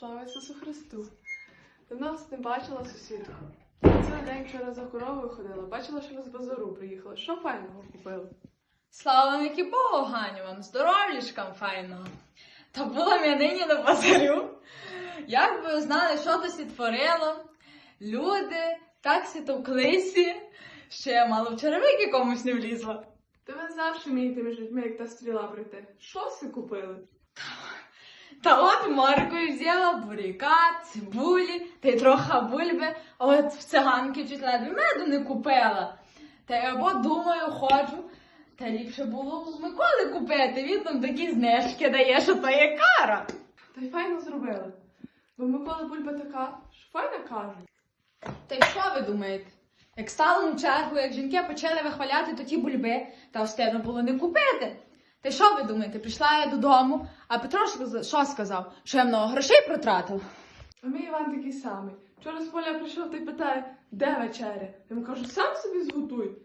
Слава Ісусу Христу! Давно вас не бачила сусідку. Цілий день вчора за коровою ходила, бачила, що ви з базару приїхали. Що файного купили? Слава Славники Богу, Ганю, вам здоров'ячкам файного. Та була я нині на базарю. Як би ви знали, що то сі творило, люди так сі товклисі, що я мало в черевики комусь не влізла. Та ви завжди вмієте між людьми, як та стріла прийти. Що все купили? Та от моркою взяла буряка, цибулі, та й трохи бульби, а от в циганки чуть ледве меду не купила. Та я або думаю, ходжу, та ліпше було б Миколи купити, він там такі знижки дає, що то є кара. Та й файно зробили. Бо Микола Бульба така, що файна каже. Та й що ви думаєте? Як стало на чергу, як жінки почали вихваляти то ті бульби, та встигно було не купити. Та що ви думаєте? Прийшла я додому, а Петро що сказав? Що я много грошей протратив? А мій Іван такий самий. Вчора з поля прийшов та й питає, де вечеря? Я йому кажу, сам собі зготуй.